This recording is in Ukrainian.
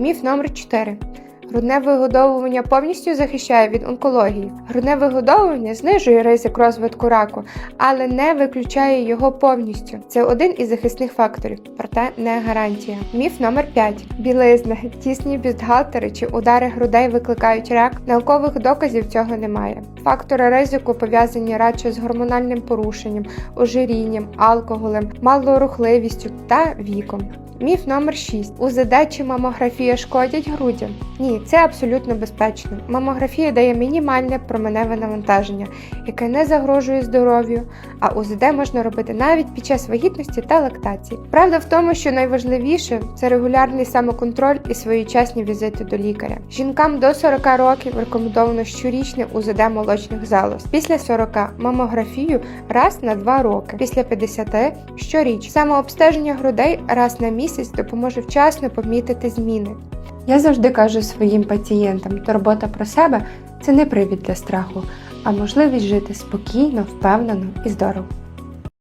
Міф номер 4. Грудне вигодовування повністю захищає від онкології. Грудне вигодовування знижує ризик розвитку раку, але не виключає його повністю. Це один із захисних факторів, проте не гарантія. Міф номер 5. Білизна, тісні бюстгальтери чи удари грудей викликають рак. Наукових доказів цього немає. Фактори ризику пов'язані радше з гормональним порушенням, ожирінням, алкоголем, малорухливістю та віком. Міф номер 6. УЗД чи мамографія шкодять грудям? Ні, це абсолютно безпечно. Мамографія дає мінімальне променеве навантаження, яке не загрожує здоров'ю, а УЗД можна робити навіть під час вагітності та лактації. Правда в тому, що найважливіше це регулярний самоконтроль і своєчасні візити до лікаря. Жінкам до 40 років рекомендовано щорічне УЗД молочних залоз. Після 40 мамографію раз на 2 роки, після 50 щоріч. Самообстеження грудей раз на місяць допоможе вчасно помітити зміни. Я завжди кажу своїм пацієнтам, турбота про себе це не привід для страху, а можливість жити спокійно, впевнено і здорово.